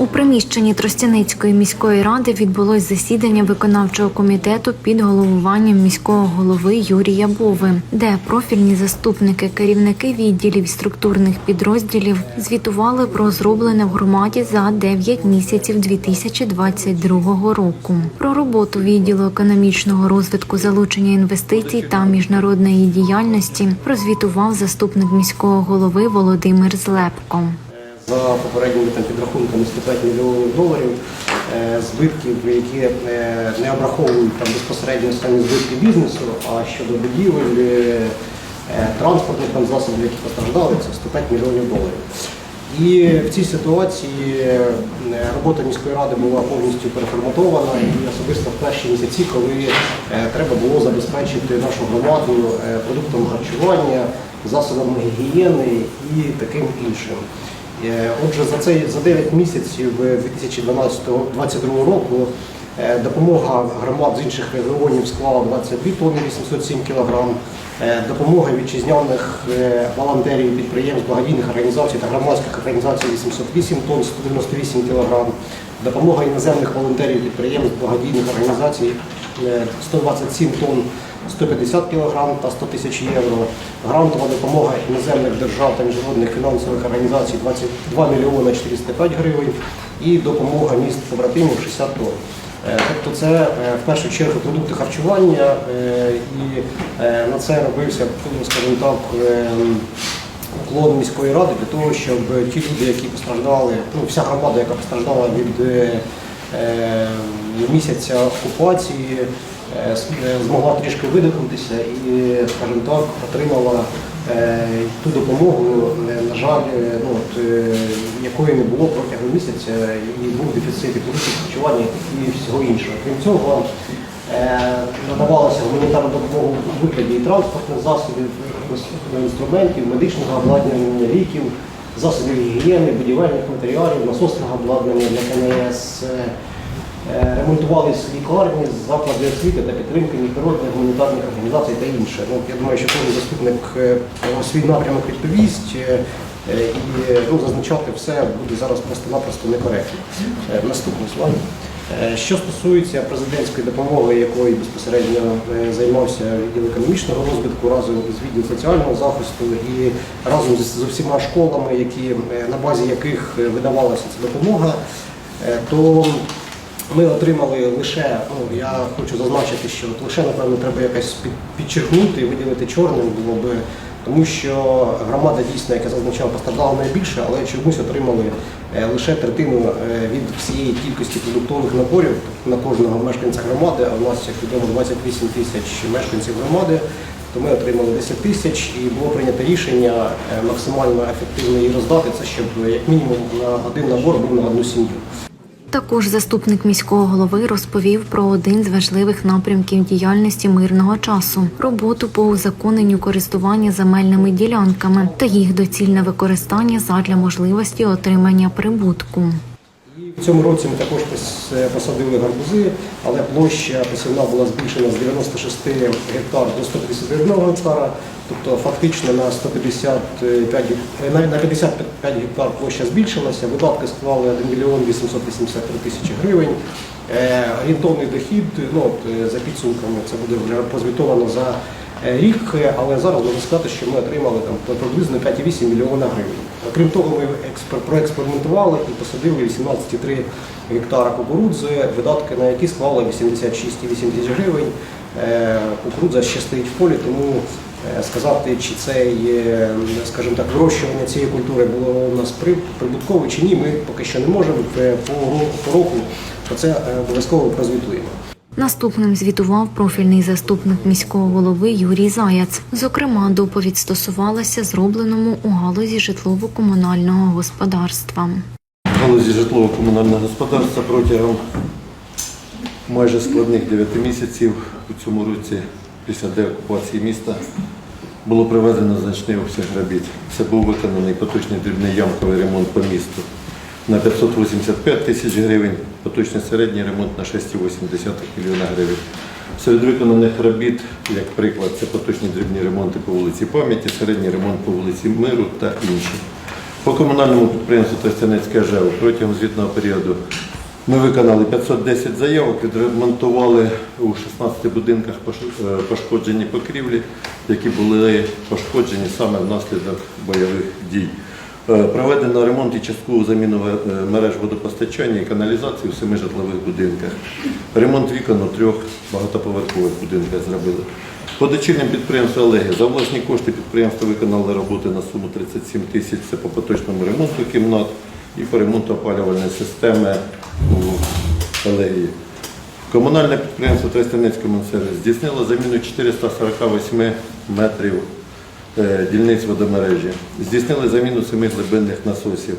У приміщенні Тростяницької міської ради відбулось засідання виконавчого комітету під головуванням міського голови Юрія Бови, де профільні заступники, керівники відділів структурних підрозділів звітували про зроблене в громаді за 9 місяців 2022 року. Про роботу відділу економічного розвитку, залучення інвестицій та міжнародної діяльності прозвітував заступник міського голови Володимир Злепко. За попередніми там, підрахунками 105 мільйонів доларів е, збитків, які е, не обраховують там, безпосередньо самі збитки бізнесу, а щодо будівель, е, транспортних там, засобів, які постраждали, це 105 мільйонів доларів. І в цій ситуації робота міської ради була повністю переформатована і особисто в перші місяці, коли треба було забезпечити нашу громаду продуктами харчування, засобами гігієни і таким іншим. Е, Отже, за цей за 9 місяців 2022 року е, допомога громад з інших регіонів склала 22 тонни 807 кг. Допомога вітчизняних е, волонтерів, підприємств, благодійних організацій та громадських організацій 808 тонн 198 кг. Допомога іноземних волонтерів, підприємств, благодійних організацій е, 127 тонн 150 кг та 100 тисяч євро. Грантова допомога іноземних держав та міжнародних фінансових організацій 22 мільйони 405 гривень і допомога міст побратимів 60 тонн. Е, Тобто це е, в першу чергу продукти харчування е, і на це робився, ну, скажімо так, уклон міської ради для того, щоб ті люди, які постраждали, ну вся громада, яка постраждала від місяця окупації, змогла трішки видихнутися і, скажімо так, отримала е, ту допомогу, е, на жаль, е, ну, от, е, якої не було протягом місяця, і був дефіцит і харчування і всього іншого. Крім цього, е, надавалася гуманітарна допомога у вигляді і транспортних засобів, інструментів, медичного обладнання, ліків, засобів гігієни, будівельних матеріалів, насосного обладнання для КНС. Е, Е, лікарні, заклади освіти та підтримки міжнародних гуманітарних організацій та інше. Ну, я думаю, що кожен заступник е, свій напрямок відповість е, і ну, зазначати все буде зараз просто-напросто некоректно. Наступний слайд. Що стосується президентської допомоги, якою безпосередньо займався відділ економічного розвитку разом з відділом соціального захисту і разом з усіма школами, які, на базі яких видавалася ця допомога, то ми отримали лише, ну я хочу зазначити, що от лише напевно треба якось під- підчеркнути і виділити чорним було би, тому що громада дійсно, як я зазначав, постраждала найбільше, але чомусь отримали е, лише третину е, від всієї кількості продуктових наборів на кожного мешканця громади. А у нас, як відомо, 28 тисяч мешканців громади. То ми отримали 10 тисяч і було прийнято рішення е, максимально ефективно її роздати. Це щоб як мінімум на один набор був на одну сім'ю. Також заступник міського голови розповів про один з важливих напрямків діяльності мирного часу роботу по узаконенню користування земельними ділянками та їх доцільне використання задля можливості отримання прибутку. В цьому році ми також е, посадили гарбузи, але площа посівна була збільшена з 96 гектар до 151 гектара. Тобто фактично на 155 е, на- на 55 гектар площа збільшилася. Видатки склали 1 мільйон 883 тисячі гривень. Е, Орієнтовний дохід, ну за підсумками, це буде вже прозвітовано за рік, але зараз можна сказати, що ми отримали там приблизно 5,8 мільйона гривень. Крім того, ми проекспериментували і посадили 18,3 гектара кукурудзи, видатки на які склали 86,8 тисяч гривень. Е, Кукурудза ще стоїть в полі, тому е, сказати, чи це є, скажімо так, вирощування цієї культури було у нас прибуткове чи ні, ми поки що не можемо. Е, По ро- по року про це обов'язково прозвітуємо. Наступним звітував профільний заступник міського голови Юрій Заяц. Зокрема, доповідь стосувалася зробленому у галузі житлово-комунального господарства. В галузі житлово-комунального господарства протягом майже складних 9 місяців у цьому році після деокупації міста було проведено значний обсяг робіт. Це був виконаний поточний дрібний ямковий ремонт по місту на 585 тисяч гривень, поточний середній ремонт на 6,8 мільйона гривень. Серед виконаних робіт, як приклад, це поточні дрібні ремонти по вулиці Пам'яті, середній ремонт по вулиці Миру та інші. По комунальному підприємству Тростянецьке ЖЕО протягом звітного періоду ми виконали 510 заявок, відремонтували у 16 будинках е, пошкоджені покрівлі, які були пошкоджені саме внаслідок бойових дій. Е, Проведено ремонт і часткову заміну е, мереж водопостачання і каналізації у семи житлових будинках. Ремонт вікон у трьох багатоповерхових будинках зробили. По дочірнім підприємству Олеги за власні кошти підприємство виконало роботи на суму 37 тисяч. Це по поточному ремонту кімнат і по ремонту опалювальної системи у Олегії. Комунальне підприємство Тростянецький Монсервіс здійснило заміну 448 метрів дільниць водомережі. Здійснили заміну семи глибинних насосів.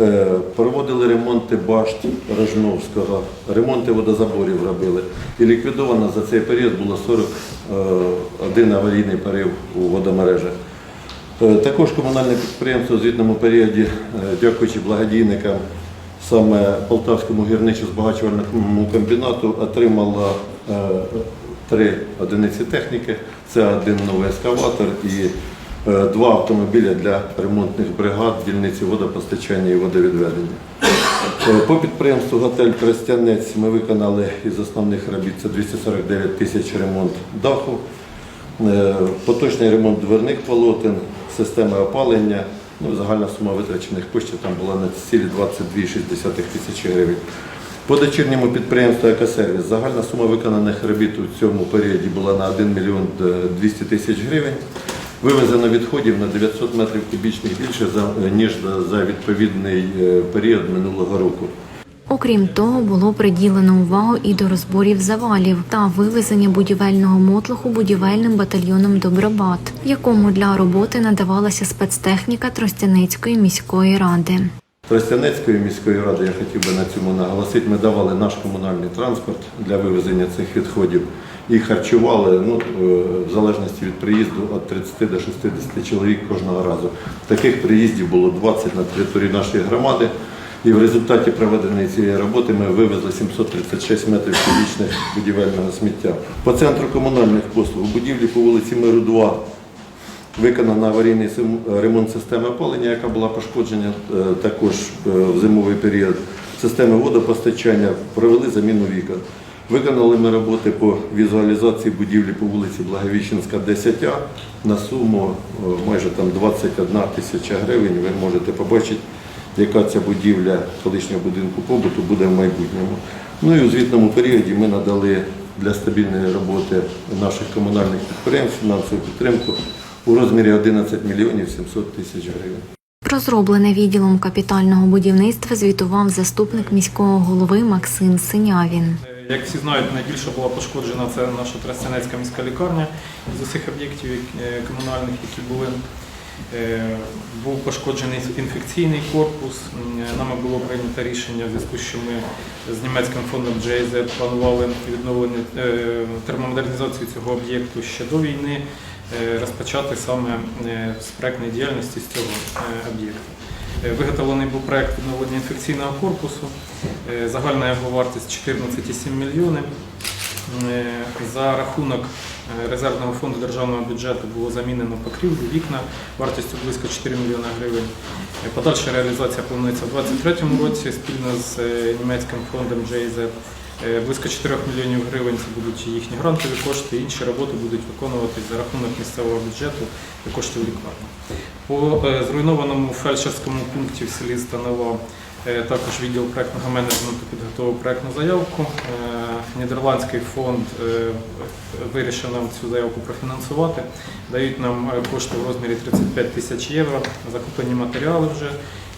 Е, Проводили ремонти башт Рожновського, ремонти водозаборів робили. І ліквідовано за цей період було 41 аварійний порив у водомережах. Е, Також комунальне підприємство у звітному періоді, е, дякуючи благодійникам, саме Полтавському гірничо-збагачувальному комбінату отримало е, три одиниці техніки. Це один новий ескаватор і е, два автомобіля для ремонтних бригад дільниці водопостачання і водовідведення. Е, По підприємству готель Тростянець ми виконали із основних робіт це 249 тисяч ремонт даху. Е, Поточний ремонт дверних полотен, системи опалення. Ну, загальна сума витрачених коштів там була на цілі 22,6 тисячі гривень. По дочірньому підприємству «Екосервіс» загальна сума виконаних робіт у цьому періоді була на 1 мільйон 200 тисяч гривень. Вивезено відходів на 900 метрів кубічних більше, за- ніж за- відповідний е, період минулого року. Окрім того, було приділено увагу і до розборів завалів та вивезення будівельного мотлуху будівельним батальйоном Добробат, якому для роботи надавалася спецтехніка Тростянецької міської ради. Тростянецької міської ради, я хотів би на цьому наголосити, ми давали наш комунальний транспорт для вивезення цих відходів і харчували ну, е, в залежності від приїзду від 30 до 60 чоловік кожного разу. Таких приїздів було 20 на території нашої громади. І в результаті проведеної цієї роботи ми вивезли 736 метрів кубічних будівельного сміття. По центру комунальних послуг у будівлі по вулиці Миру 2 Виконано аварійний ремонт системи опалення, яка була пошкоджена е, також е, в зимовий період. Системи водопостачання провели заміну вікон. Виконали ми роботи по візуалізації будівлі по вулиці Благовіщенська, 10А на суму е, майже там 21 тисяча гривень. Ви можете побачити, яка ця будівля колишнього будинку побуту буде в майбутньому. Ну і у звітному періоді ми надали для стабільної роботи наших комунальних підприємств фінансову підтримку у розмірі 11 мільйонів 700 тисяч гривень. Про зроблене відділом капітального будівництва звітував заступник міського голови Максим Синявін. Е, Як всі знають, найбільше була пошкоджена це наша Тростянецька міська лікарня з усіх об'єктів е, комунальних, які були. Е, Був пошкоджений інфекційний корпус. Нами було прийнято рішення в зв'язку з що ми з німецьким фондом GIZ планували відновлення е, термомодернізацію цього об'єкту ще до війни, е, розпочати саме е, з проектної діяльності з цього е, об'єкту. Е, Виготовлений був проект відновлення інфекційного корпусу. Е, Загальна його вартість 14,7 мільйони. Е, За рахунок е, резервного фонду державного бюджету було замінено покрівлю, вікна вартістю близько 4 мільйони гривень. Е, Подальша реалізація планується у 2023 році спільно з е, німецьким фондом GIZ. Е, Близько 4 мільйонів гривень це будуть їхні грантові кошти, інші роботи будуть виконуватись за рахунок місцевого бюджету та коштів лікарні. По е, зруйнованому фельдшерському пункті в селі Станова е, також відділ проектного менеджменту підготував проектну заявку. Нідерландський фонд вирішив нам цю заявку профінансувати. Дають нам кошти в розмірі 35 тисяч євро, закуплені матеріали вже.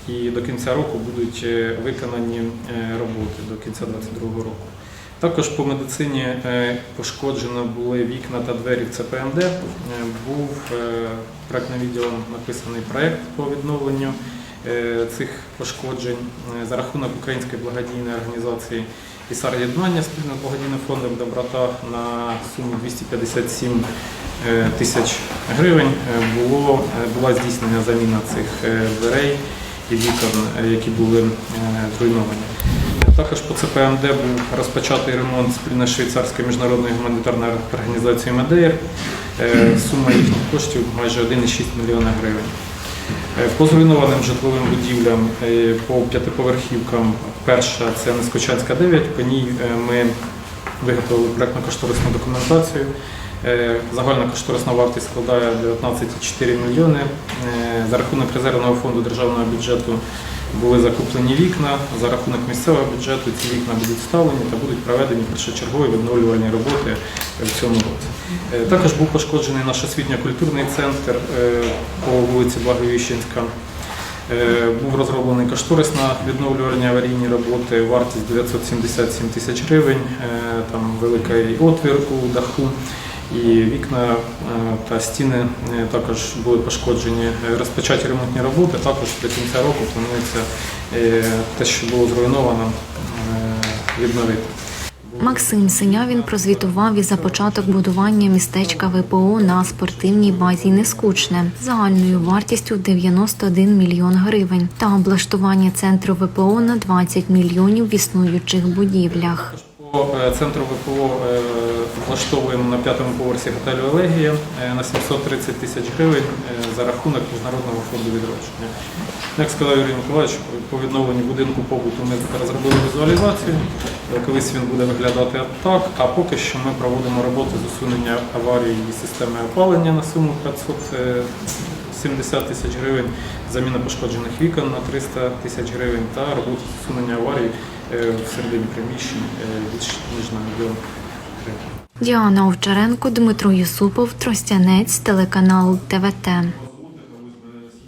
І до кінця року будуть е, виконані е, роботи до кінця 2022 року. Також по медицині е, пошкоджено були вікна та двері в ЦПМД. Був проектним відділом написаний проект по відновленню цих пошкоджень за рахунок української благодійної організації «Ісар Єднання спільно з благодійним фондом Доброта на суму 257 е, тисяч гривень було, була здійснена заміна цих дверей і вікон, е, які були е, зруйновані. Також по ЦПМД був розпочатий ремонт спільно з швейцарською міжнародною гуманітарною організацією МЕДЕЙР. Е, Сума їхніх коштів майже 1,6 мільйона гривень. Е, По зруйнованим житловим будівлям е, по п'ятиповерхівкам перша це Нескочанська 9. По ній е, ми виготовили проєктно-кошторисну документацію. Е, Загальна кошторисна вартість складає 19,4 мільйони. Е, За рахунок резервного фонду державного бюджету були закуплені вікна. За рахунок місцевого бюджету ці вікна будуть вставлені та будуть проведені першочергові відновлювальні роботи в цьому році. Е, Також був пошкоджений наш освітньо-культурний центр по вулиці Благовіщенська. Е, Був розроблений кошторис на відновлювальні аварійні роботи, вартість 977 тисяч гривень, е, там великий отвір у даху. І вікна е, та стіни також були пошкоджені. Розпочаті ремонтні роботи. Також до кінця року планується те, що було зруйновано, відновити. Максим Синявін прозвітував і за початок будування містечка ВПО на спортивній базі Нескучне загальною вартістю 91 мільйон гривень та облаштування центру ВПО на 20 мільйонів в існуючих будівлях. Е, центру ВПО е, влаштовуємо на п'ятому поверсі готелю Елегія е, на 730 тисяч гривень за рахунок Міжнародного фонду відродження. Як сказав Юрій Миколаївич, по відновленню будинку побуту ми розробили візуалізацію. Колись він буде виглядати так, а поки що ми проводимо роботи з усунення аварії і системи опалення на суму 570 тисяч гривень, заміна пошкоджених вікон на 300 тисяч гривень та роботи з усунення аварій е, всередині приміщень більше більш ніж на мільйон гривень. Діана Овчаренко, Дмитро Юсупов, Тростянець, телеканал ТВТ.